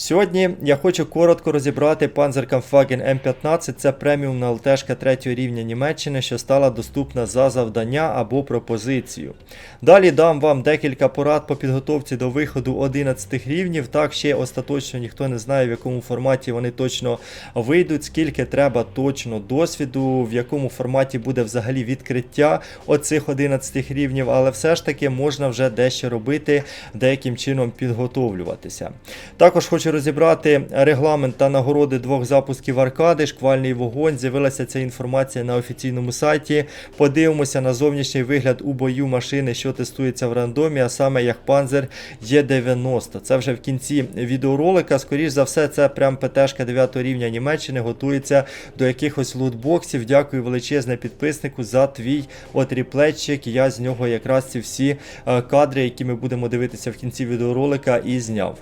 Сьогодні я хочу коротко розібрати Panzerkampfwagen M15. Це преміумна ЛТшка 3 рівня Німеччини, що стала доступна за завдання або пропозицію. Далі дам вам декілька порад по підготовці до виходу 11 рівнів. Так, ще остаточно ніхто не знає, в якому форматі вони точно вийдуть, скільки треба точно досвіду, в якому форматі буде взагалі відкриття оцих 11 рівнів, але все ж таки можна вже дещо робити, деяким чином підготовлюватися. Також хочу розібрати регламент та нагороди двох запусків аркади, шквальний вогонь. З'явилася ця інформація на офіційному сайті. Подивимося на зовнішній вигляд у бою машини, що тестується в рандомі, а саме як Panzer Е90. Це вже в кінці відеоролика. Скоріш за все, це прям ПТшка 9 рівня Німеччини готується до якихось лутбоксів. Дякую величезне підписнику за твій от ріплетчик. Я з нього якраз ці всі е, кадри, які ми будемо дивитися в кінці відеоролика, і зняв.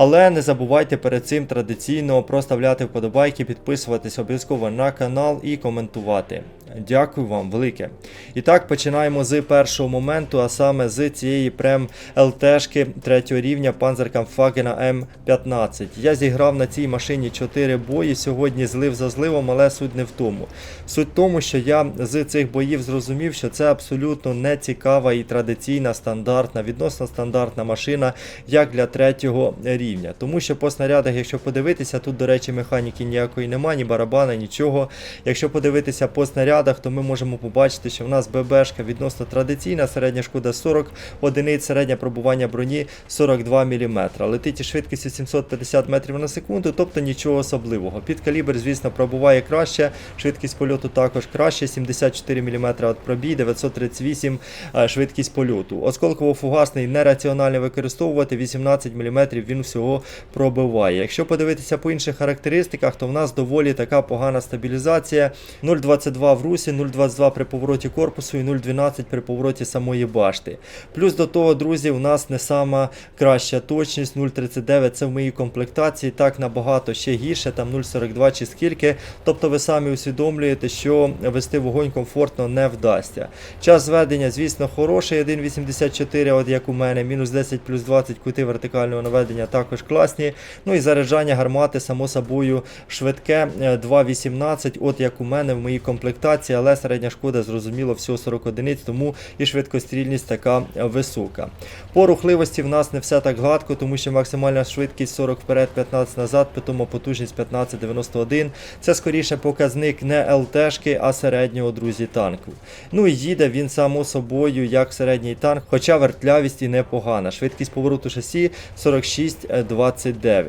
Але не забувайте перед цим традиційно проставляти вподобайки, підписуватись обов'язково на канал і коментувати. Дякую вам велике. І так, починаємо з першого моменту, а саме з цієї прем ЛТшки 3 рівня Panzerkampfwagen M15. Я зіграв на цій машині 4 бої. Сьогодні злив за зливом, але суть не в тому. Суть в тому, що я з цих боїв зрозумів, що це абсолютно не цікава і традиційна стандартна, відносно стандартна машина, як для третього рівня. Тому що по снарядах, якщо подивитися, тут, до речі, механіки ніякої немає, ні барабана, нічого. Якщо подивитися по снарядах, то ми можемо побачити, що в нас ББшка відносно традиційна, середня шкода 40 одиниць, середнє пробування броні 42 мм. Летить із швидкістю 750 метрів на секунду, тобто нічого особливого. Під калібр, звісно, пробуває краще, швидкість польоту також краще, 74 мм от пробій, 938 е, швидкість польоту. Осколково-фугасний нераціонально використовувати, 18 мм він всього пробиває. Якщо подивитися по інших характеристиках, то в нас доволі така погана стабілізація. 0,22 в русі, 0,22 при повороті корпусу і 0,12 при повороті самої башти. Плюс до того, друзі, у нас не сама краща точність, 0,39 це в моїй комплектації, так набагато ще гірше, там 0,42 чи скільки. Тобто ви самі усвідомлюєте, що вести вогонь комфортно не вдасться. Час зведення, звісно, хороший, 1,84, от як у мене, мінус 10 плюс 20 кути вертикального наведення також класні. Ну і заряджання гармати, само собою, швидке е, 2,18, от як у мене в моїй комплектації, але середня шкода, зрозуміло, всього 40 одиниць, тому і швидкострільність така висока. По рухливості в нас не все так гладко, тому що максимальна швидкість 40 вперед, 15 назад, питомо потужність 1591. Це скоріше показник не ЛТшки, а середнього, друзі, танку. Ну і їде він само собою як середній танк, хоча вертлявість і непогана. Швидкість повороту шасі 46-29.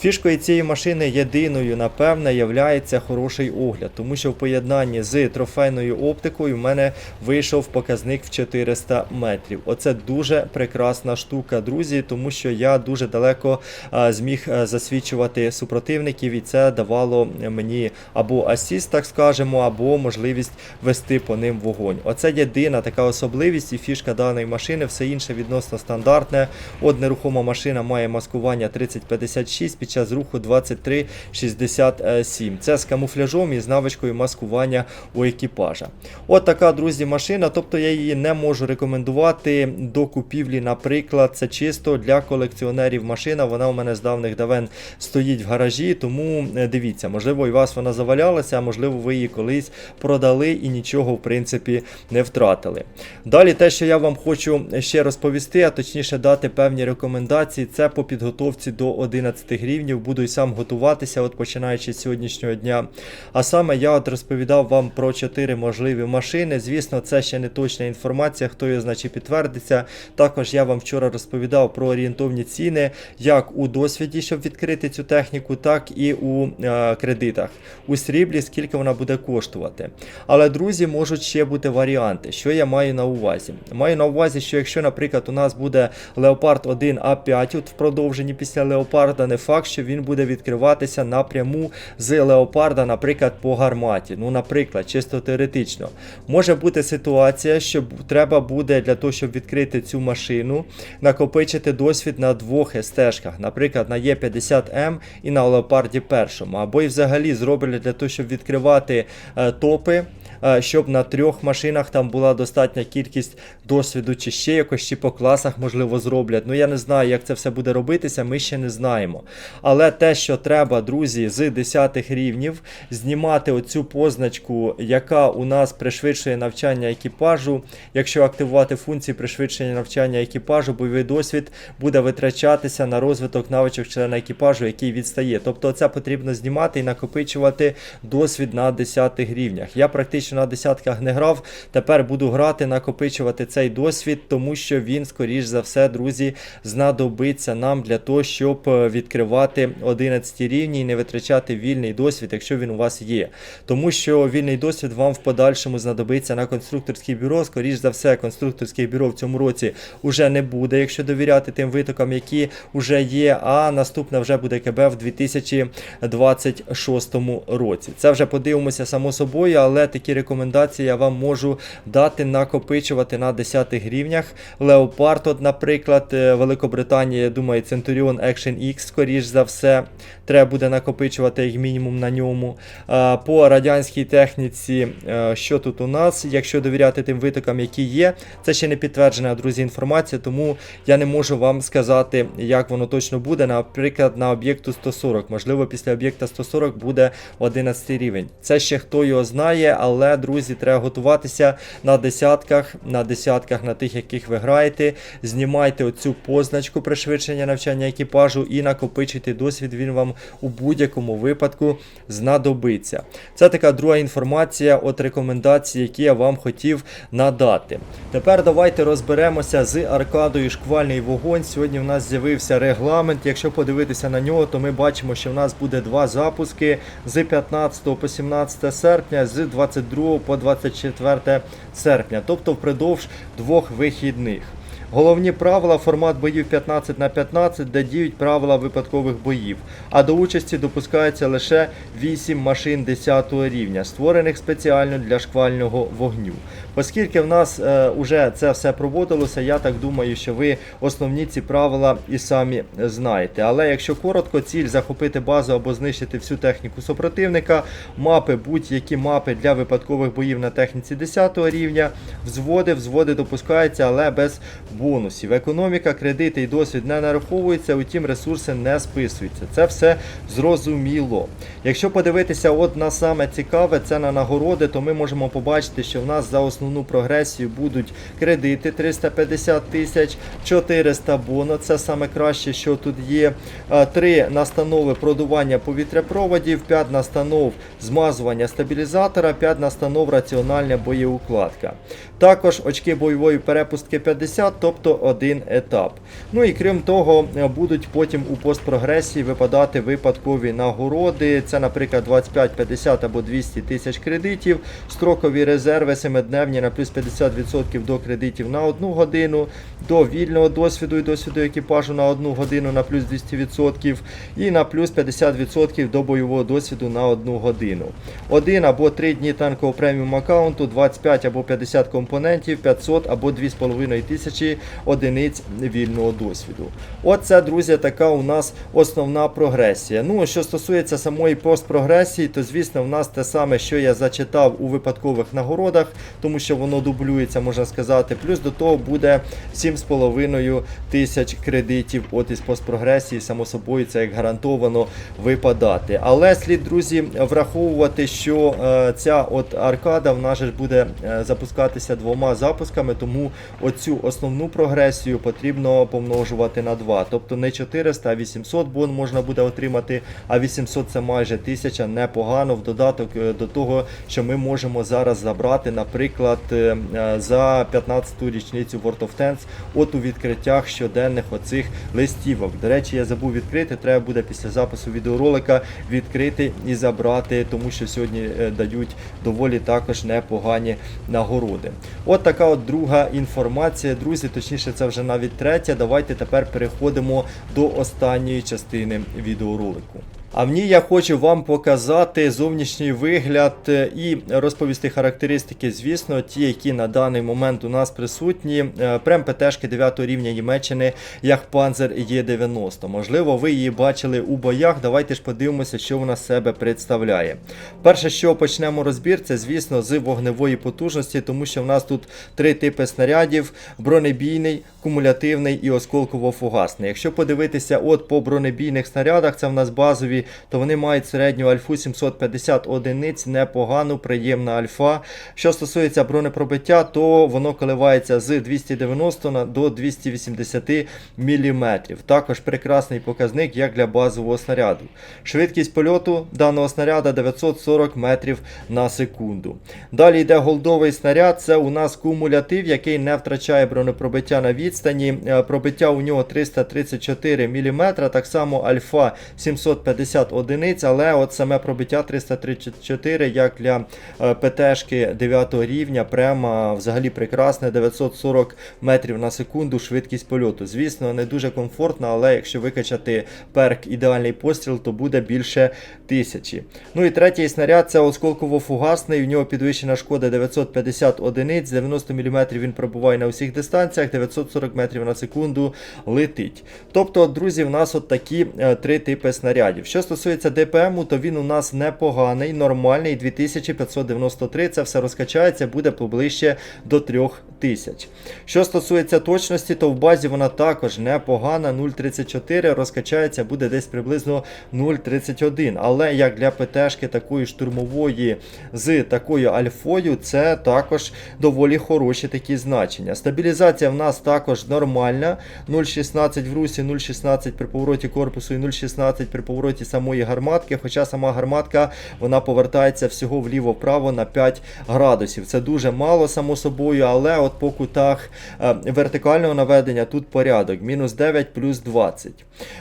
Фішкою цієї машини єдиною, напевне, являється хороший огляд, тому що в поєднанні з трофейною оптикою в мене вийшов показник в 400 метрів. Оце дуже прекрасна штука, друзі, тому що я дуже далеко зміг засвідчувати супротивників, і це давало мені або асіст, так скажемо, або можливість вести по ним вогонь. Оце єдина така особливість і фішка даної машини, все інше відносно стандартне. От нерухома машина має маскування 3056 під час руху 2367. Це з камуфляжом і з навичкою маскування у екіпажа. От така, друзі, машина. Тобто я її не можу рекомендувати до купівлі. Наприклад, це чисто для колекціонерів машина. Вона у мене з давних давен стоїть в гаражі, тому е, дивіться, можливо, і вас вона завалялася, а можливо, ви її колись продали і нічого, в принципі, не втратили. Далі, те, що я вам хочу ще розповісти, а точніше дати певні рекомендації, це по підготовці до 11 рівнів. Буду й сам готуватися, от починаючи з сьогоднішнього дня. А саме я от розповідав вам про 4 можливі машини. Звісно, це ще не точна інформація, хто її значить підтвердиться. Також я вам вчора розповідав про орієнтовні ціни, як у досвіді, щоб відкрити цю техніку, так і у е, кредитах. У сріблі, скільки вона буде коштувати. Але, друзі, можуть ще бути варіанти. Що я маю на увазі? Маю на увазі, що якщо, наприклад, у нас буде Leopard 1 А5 от в продовженні після Leopard, не факт, що він буде відкриватися напряму з Leopard, наприклад, по гарматі. Ну, наприклад, чисто теоретично. Може бути ситуація, що треба буде для того, щоб відкрити цю машину, накопичити досвід на двох СТ-шках, наприклад, на Е50М і на Леопарді першому, або і взагалі зроблять для того, щоб відкривати е, топи. е, Щоб на трьох машинах там була достатня кількість досвіду, чи ще якось, чи по класах, можливо, зроблять. Ну я не знаю, як це все буде робитися, ми ще не знаємо. Але те, що треба, друзі, з 10 рівнів знімати оцю позначку, яка у нас пришвидшує навчання екіпажу. Якщо активувати функції пришвидшення навчання екіпажу, бойовий досвід буде витрачатися на розвиток навичок члена екіпажу, який відстає. Тобто це потрібно знімати і накопичувати досвід на 10 рівнях. Я практично на десятках не грав. Тепер буду грати, накопичувати цей досвід, тому що він, скоріш за все, друзі, знадобиться нам для того, щоб е, відкривати 11 рівні і не витрачати вільний досвід, якщо він у вас є. Тому що вільний досвід вам в подальшому знадобиться на конструкторське бюро. Скоріш за все, конструкторське бюро в цьому році уже не буде, якщо довіряти тим витокам, які вже є. А наступне вже буде КБ в 2026 році. Це вже подивимося само собою, але такі рекомендації я вам можу дати накопичувати на 10 рівнях. Leopard, от, наприклад, е, Великобританія, я думаю, Centurion Action X, скоріш за все, треба буде накопичувати як мінімум на ньому. По радянській техніці, е, що тут у нас, якщо довіряти тим витокам, які є, це ще не підтверджена, друзі, інформація, тому я не можу вам сказати, як воно точно буде. Наприклад, на об'єкту 140. Можливо, після об'єкта 140 буде 11 рівень. Це ще хто його знає, але, друзі, треба готуватися на десятках, на десятках, на тих, яких ви граєте. Знімайте оцю позначку пришвидшення навчання екіпажу і накопичуйте досвід. Він вам у будь-якому випадку знадобиться. Це така друга інформація от рекомендацій, які я вам хотів надати. Тепер давайте розберемося з аркадою шквальний вогонь. Сьогодні в нас з'явився регламент. Якщо подивитися на нього, то ми бачимо, що в нас буде два запуски з 15 по 17 серпня, з 22 по 24 серпня, тобто впродовж двох вихідних. Головні правила формат боїв 15 на 15, де діють правила випадкових боїв. А до участі допускається лише 8 машин 10 рівня, створених спеціально для шквального вогню. Оскільки в нас е, уже це все проводилося, я так думаю, що ви основні ці правила і самі знаєте. Але якщо коротко, ціль захопити базу або знищити всю техніку супротивника, мапи, будь-які мапи для випадкових боїв на техніці 10 рівня, взводи, взводи допускаються, але без бонусів. Економіка, кредити і досвід не нараховуються, утім ресурси не списуються. Це все зрозуміло. Якщо подивитися от на саме цікаве, це на нагороди, то ми можемо побачити, що в нас за основну прогресію будуть кредити 350 тисяч, 400 боно. Це саме краще, що тут є. Три настанови продування повітряпроводів, 5 настанов змазування стабілізатора, 5 настанов раціональна боєукладка. Також очки бойової перепустки 50, тобто один етап. Ну і крім того, е, будуть потім у постпрогресії випадати випадкові нагороди. Це, наприклад, 25, 50 або 200 тисяч кредитів, строкові резерви 7-дневні на плюс 50% до кредитів на 1 годину, до вільного досвіду і досвіду екіпажу на 1 годину на плюс 200% і на плюс 50% до бойового досвіду на 1 годину. Один або 3 дні танкового преміум аккаунту, 25 або 50 компонентів, 500 або 2,5 тисячі одиниць вільного досвіду. Оце, друзі, така у нас основна прогресія. Ну, що стосується самої постпрогресії, то звісно, в нас те саме, що я зачитав у випадкових нагородах, тому що воно дублюється, можна сказати. Плюс до того буде 7,5 тисяч кредитів от із постпрогресії, само собою, це як гарантовано випадати. Але слід, друзі, враховувати, що е, ця от аркада в нас же буде е, запускатися двома запусками, тому оцю основну прогресію потрібно помножувати на 2. Тобто не 400, а 800 бон можна буде отримати, а 800 це майже 1000, непогано в додаток е, до того, що ми можемо зараз забрати, наприклад, е, е, за 15-ту річницю World of Tanks от у відкриттях щоденних оцих листівок. До речі, я забув відкрити, треба буде після запису відеоролика відкрити і забрати, тому що сьогодні дають доволі також непогані нагороди. От така от друга інформація, друзі, точніше, це вже навіть третя. Давайте тепер переходимо до останньої частини відеоролику. А в ній я хочу вам показати зовнішній вигляд е, і розповісти характеристики, звісно, ті, які на даний момент у нас присутні. Е, Прем ПТшки 9 рівня Німеччини, як Panzer Е90. Можливо, ви її бачили у боях. Давайте ж подивимося, що вона себе представляє. Перше, що почнемо розбір, це, звісно, з вогневої потужності, тому що в нас тут три типи снарядів: бронебійний, кумулятивний і осколково-фугасний. Якщо подивитися от по бронебійних снарядах, це в нас базові, то вони мають середню альфу 750 одиниць, непогану, приємна альфа. Що стосується бронепробиття, то воно коливається з 290 до 280 мм. Також прекрасний показник, як для базового снаряду. Швидкість польоту даного снаряда 940 метрів на секунду. Далі йде голдовий снаряд, це у нас кумулятив, який не втрачає бронепробиття на відстані. Е, Пробиття у нього 334 мм, так само альфа 750 одиниць, але от саме пробиття 334, як для е, ПТшки 9 рівня, прямо взагалі прекрасне, 940 метрів на секунду швидкість польоту. Звісно, не дуже комфортно, але якщо викачати перк ідеальний постріл, то буде більше тисячі. Ну і третій снаряд це осколково-фугасний, у нього підвищена шкода 950 одиниць, 90 мм він пробуває на усіх дистанціях, 940 метрів на секунду летить. Тобто, друзі, в нас от такі е, три типи снарядів. Що стосується ДПМу, то він у нас непоганий, нормальний, 2593, це все розкачається, буде поближче до 3000. Що стосується точності, то в базі вона також непогана, 0,34, розкачається, буде десь приблизно 0,31. Але як для ПТшки такої штурмової з такою альфою, це також доволі хороші такі значення. Стабілізація в нас також нормальна. 0,16 в русі, 0,16 при повороті корпусу і 0,16 при повороті самої гарматки. Хоча сама гарматка вона повертається всього вліво-вправо на 5 градусів. Це дуже мало, само собою, але от по кутах е, вертикального наведення тут порядок. Мінус 9 плюс 20.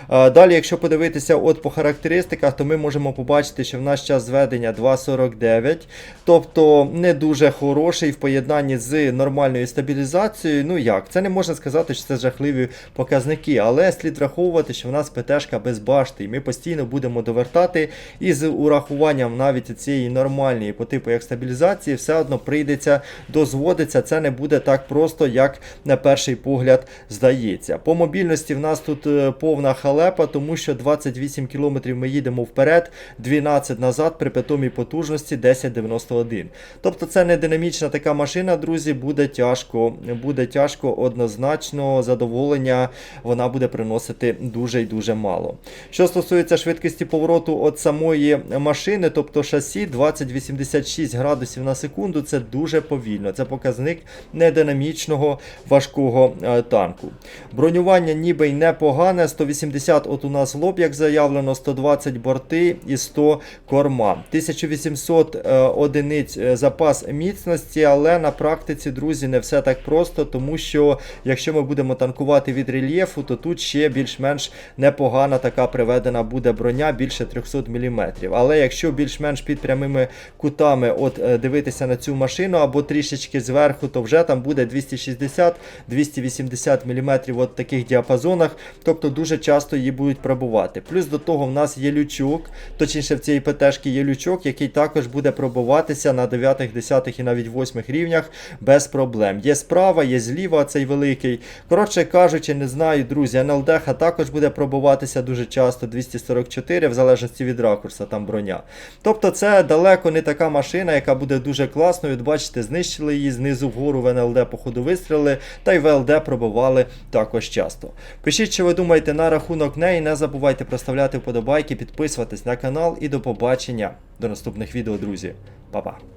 Е, Далі, якщо подивитися от по характеристиках, то ми можемо побачити, що в наш час зведення 2,49. Тобто не дуже хороший в поєднанні з нормальною стабілізацією. Ну як, це не можна сказати, що це жахливі показники, але слід враховувати, що в нас ПТшка без башти, і ми постійно будемо довертати. І з урахуванням навіть цієї нормальної по типу як стабілізації, все одно прийдеться дозводиться. Це не буде так просто, як на перший погляд здається. По мобільності в нас тут е, повна халепа, тому що 28 км ми їдемо вперед, 12 назад при питомій потужності 1091. Тобто це не динамічна така машина, друзі, буде тяжко. Буде тяжко, однозначно, задоволення вона буде приносити дуже і дуже мало. Що стосується швидкості повороту від самої машини, тобто шасі 20-86 градусів на секунду, це дуже повільно. Це показник нединамічного важкого е, танку. Бронювання ніби й непогане. 180 от у нас лоб, як заявлено, 120 борти і 100 корма. 1800 е, одиниць е, запас міцності, але на практиці, друзі, не все так просто, тому що якщо ми будемо танкувати від рельєфу, то тут ще більш-менш непогана така приведена буде броня, більше 300 мм. Але якщо більш-менш під прямими кутами от е, дивитися на цю машину або трішечки зверху, то вже там буде 260-280 мм от в таких діапазонах, тобто дуже часто її будуть пробувати. Плюс до того в нас є лючок, точніше в цій ПТшки є лючок, який також буде пробуватися на 9, 10 і навіть 8 рівнях без проблем. Є справа, є зліва цей великий. Коротше кажучи, не знаю, друзі, НЛДХ також буде пробуватися дуже часто 244, в залежності від ракурса, там броня. Тобто це далеко не така машина, яка буде дуже класною. От бачите, знищили її знизу вгору в НЛД по ходу вистріли, та й ВЛД пробували також часто. Пишіть, що ви думаєте на рахунок неї. Не забувайте проставляти вподобайки, підписуватись на канал і до побачення до наступних відео, друзі. Па-па.